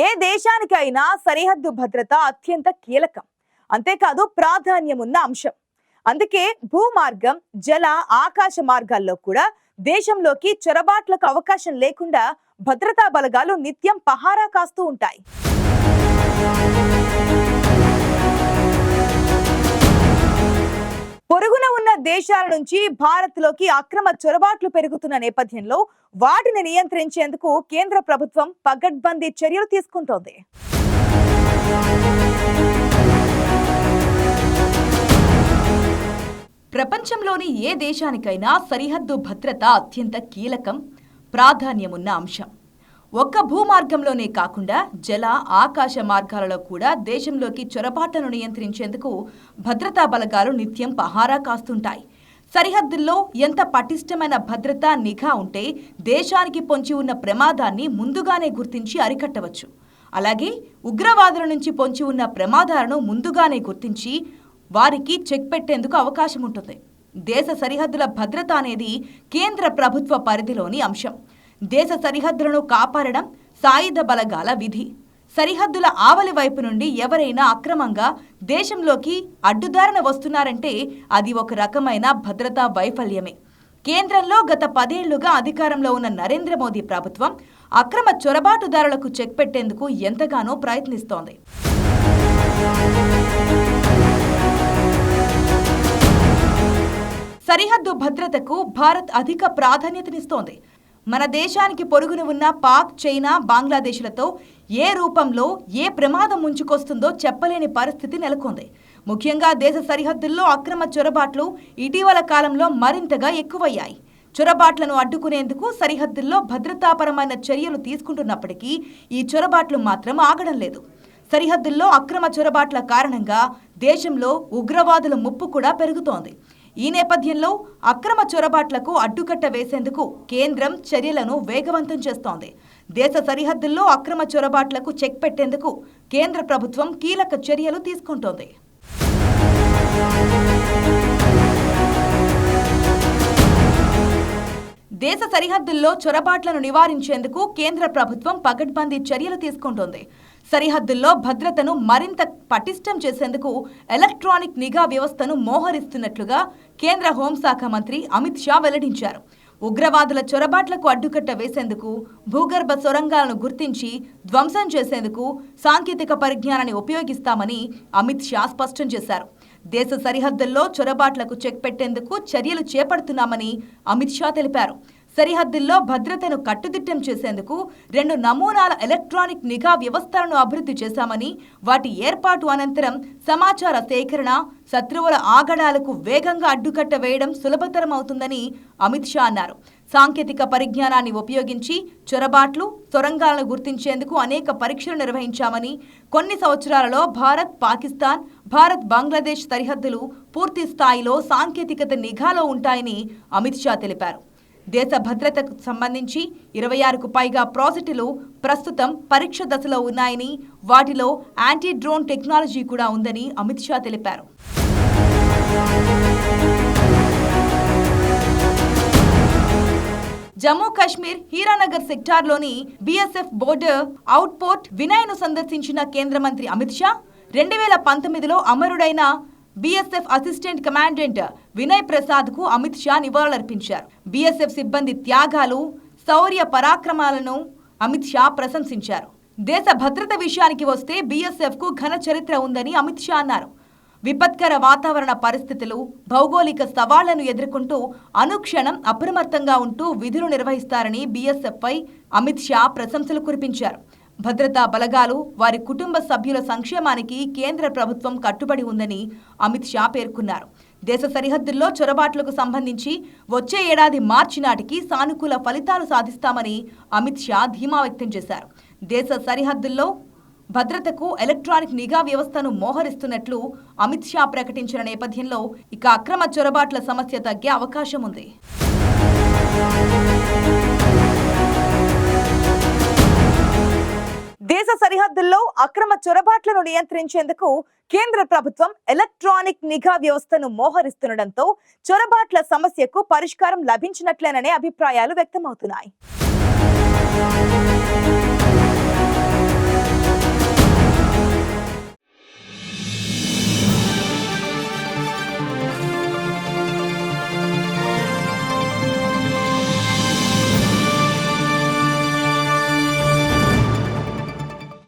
ఏ దేశానికైనా సరిహద్దు భద్రత అత్యంత కీలకం. అంతేకాదు ప్రాధాన్యం ఉన్న అంశం. అందుకే భూమార్గం జల ఆకాశ మార్గాల్లో కూడా దేశంలోకి చొరబాట్లకు అవకాశం లేకుండా భద్రతా బలగాలు నిత్యం పహారా కాస్తూ ఉంటాయి. దేశాల నుంచి భారత్లోకి అక్రమ చొరబాట్లు పెరుగుతున్న నేపథ్యంలో వాటిని నియంత్రించేందుకు కేంద్ర ప్రభుత్వం పగడ్బందీ చర్యలు తీసుకుంటోంది. ప్రపంచంలోని ఏ దేశానికైనా సరిహద్దు భద్రత అత్యంత కీలకం ప్రాధాన్యమున్న అంశం. ఒక్క భూమార్గంలోనే కాకుండా జల ఆకాశ మార్గాలలో కూడా దేశంలోకి చొరబాట్లను నియంత్రించేందుకు భద్రతా బలగాలు నిత్యం పహారా కాస్తుంటాయి. సరిహద్దుల్లో ఎంత పటిష్టమైన భద్రత నిఘా ఉంటే దేశానికి పొంచి ఉన్న ప్రమాదాన్ని ముందుగానే గుర్తించి అరికట్టవచ్చు. అలాగే ఉగ్రవాదుల నుంచి పొంచి ఉన్న ప్రమాదాలను ముందుగానే గుర్తించి వారికి చెక్ పెట్టేందుకు అవకాశం ఉంటుంది. దేశ సరిహద్దుల భద్రత అనేది కేంద్ర ప్రభుత్వ పరిధిలోని అంశం. దేశ సరిహద్దులను కాపాడడం సాయుధ బలగాల విధి. సరిహద్దుల ఆవలి వైపు నుండి ఎవరైనా అక్రమంగా దేశంలోకి అడ్డుదారిన వస్తున్నారంటే అది ఒక రకమైన భద్రతా వైఫల్యమే. కేంద్రంలో గత పదేళ్ళుగా అధికారంలో ఉన్న నరేంద్ర మోదీ ప్రభుత్వం అక్రమ చొరబాటుదారులకు చెక్ పెట్టేందుకు ఎంతగానో ప్రయత్నిస్తోంది. సరిహద్దు భద్రతకు భారత్ అధిక ప్రాధాన్యతనిస్తోంది. మన దేశానికి పొరుగున ఉన్న పాక్ చైనా బంగ్లాదేశ్లతో ఏ రూపంలో ఏ ప్రమాదం ముంచుకొస్తుందో చెప్పలేని పరిస్థితి నెలకొంది. ముఖ్యంగా దేశ సరిహద్దుల్లో అక్రమ చొరబాట్లు ఇటీవల కాలంలో మరింతగా ఎక్కువయ్యాయి. చొరబాట్లను అడ్డుకునేందుకు సరిహద్దుల్లో భద్రతాపరమైన చర్యలు తీసుకుంటున్నప్పటికీ ఈ చొరబాట్లు మాత్రం ఆగడం లేదు. సరిహద్దుల్లో అక్రమ చొరబాట్ల కారణంగా దేశంలో ఉగ్రవాదుల ముప్పు కూడా పెరుగుతోంది. ఈ నేపథ్యంలో అక్రమ చొరబాట్లకు అడ్డుకట్ట వేసేందుకు కేంద్రం చర్యలను వేగవంతం చేస్తోంది. దేశ సరిహద్దుల్లో అక్రమ చొరబాట్లకు చెక్ పెట్టేందుకు కేంద్ర ప్రభుత్వం కీలక చర్యలు తీసుకుంటోంది. దేశ సరిహద్దుల్లో చొరబాట్లను నివారించేందుకు కేంద్ర ప్రభుత్వం పగడ్బందీ చర్యలు తీసుకుంటోంది. సరిహద్దుల్లో భద్రతను మరింత పటిష్టం చేసేందుకు ఎలక్ట్రానిక్ నిఘా వ్యవస్థను మోహరిస్తున్నట్లుగా కేంద్ర హోంశాఖ మంత్రి అమిత్ షా వెల్లడించారు. ఉగ్రవాదుల చొరబాట్లకు అడ్డుకట్ట వేసేందుకు భూగర్భ సొరంగాలను గుర్తించి ధ్వంసం చేసేందుకు సాంకేతిక పరిజ్ఞానాన్ని ఉపయోగిస్తామని అమిత్ షా స్పష్టం చేశారు. దేశ సరిహద్దుల్లో చొరబాట్లకు చెక్ పెట్టేందుకు చర్యలు చేపడుతున్నామని అమిత్ షా తెలిపారు. సరిహద్దుల్లో భద్రతను కట్టుదిట్టం చేసేందుకు రెండు నమూనాల ఎలక్ట్రానిక్ నిఘా వ్యవస్థలను అభివృద్ధి చేశామని వాటి ఏర్పాటు అనంతరం సమాచార సేకరణ శత్రువుల ఆగడాలకు వేగంగా అడ్డుకట్ట వేయడం సులభతరం అవుతుందని అమిత్ షా అన్నారు. సాంకేతిక పరిజ్ఞానాన్ని ఉపయోగించి చొరబాట్లు సొరంగాలను గుర్తించేందుకు అనేక పరీక్షలు నిర్వహించామని కొన్ని సంవత్సరాలలో భారత్ పాకిస్తాన్ భారత్ బంగ్లాదేశ్ సరిహద్దులు పూర్తి స్థాయిలో సాంకేతికత నిఘాలో ఉంటాయని అమిత్ షా తెలిపారు. దేశ భద్రతకు సంబంధించి ఇరవై ఆరుకు పైగా ప్రాజెక్టులు ప్రస్తుతం పరీక్ష దశలో ఉన్నాయని వాటిలో యాంటీ డ్రోన్ టెక్నాలజీ కూడా ఉందని అమిత్ షా తెలిపారు. జమ్మూ కాశ్మీర్ హీరానగర్ సెక్టార్లోని బీఎస్ఎఫ్ బోర్డర్ అవుట్పోర్ట్ వినయ్ను సందర్శించిన కేంద్ర మంత్రి అమిత్ షా రెండు వేల పంతొమ్మిదిలో అమరుడైన బీఎస్ఎఫ్ అసిస్టెంట్ కమాండెంట్ వినయ్ ప్రసాద్కు అమిత్ షా నివాళులర్పించారు. బీఎస్ఎఫ్ సిబ్బంది త్యాగాలు శౌర్య పరాక్రమాలను అమిత్ షా ప్రశంసించారు. దేశ భద్రత విషయానికి వస్తే బీఎస్ఎఫ్కు ఘన చరిత్ర ఉందని అమిత్ షా అన్నారు. విపత్కర వాతావరణ పరిస్థితులు భౌగోళిక సవాళ్ళను ఎదుర్కొంటూ అనుక్షణం అప్రమత్తంగా ఉంటూ విధులు నిర్వహిస్తారని బీఎస్ఎఫ్ పై అమిత్ షా ప్రశంసలు కురిపించారు. భద్రతా బలగాలు వారి కుటుంబ సభ్యుల సంక్షేమానికి కేంద్ర ప్రభుత్వం కట్టుబడి ఉందని అమిత్ షా పేర్కొన్నారు. దేశ సరిహద్దుల్లో చొరబాట్లకు సంబంధించి వచ్చే ఏడాది మార్చి నాటికి సానుకూల ఫలితాలు సాధిస్తామని అమిత్ షా ధీమా వ్యక్తం చేశారు. దేశ సరిహద్దుల్లో భద్రతకు ఎలక్ట్రానిక్ నిఘా వ్యవస్థను మోహరిస్తున్నట్లు అమిత్ షా ప్రకటించిన నేపథ్యంలో ఇక అక్రమ చొరబాట్ల సమస్య తగ్గే అవకాశం ఉంది. దేశ సరిహద్దుల్లో అక్రమ చొరబాట్లను నియంత్రించేందుకు కేంద్ర ప్రభుత్వం ఎలక్ట్రానిక్ నిఘా వ్యవస్థను మోహరిస్తుండటంతో చొరబాట్ల సమస్యకు పరిష్కారం లభించినట్లేననే అభిప్రాయాలు వ్యక్తమవుతున్నాయి.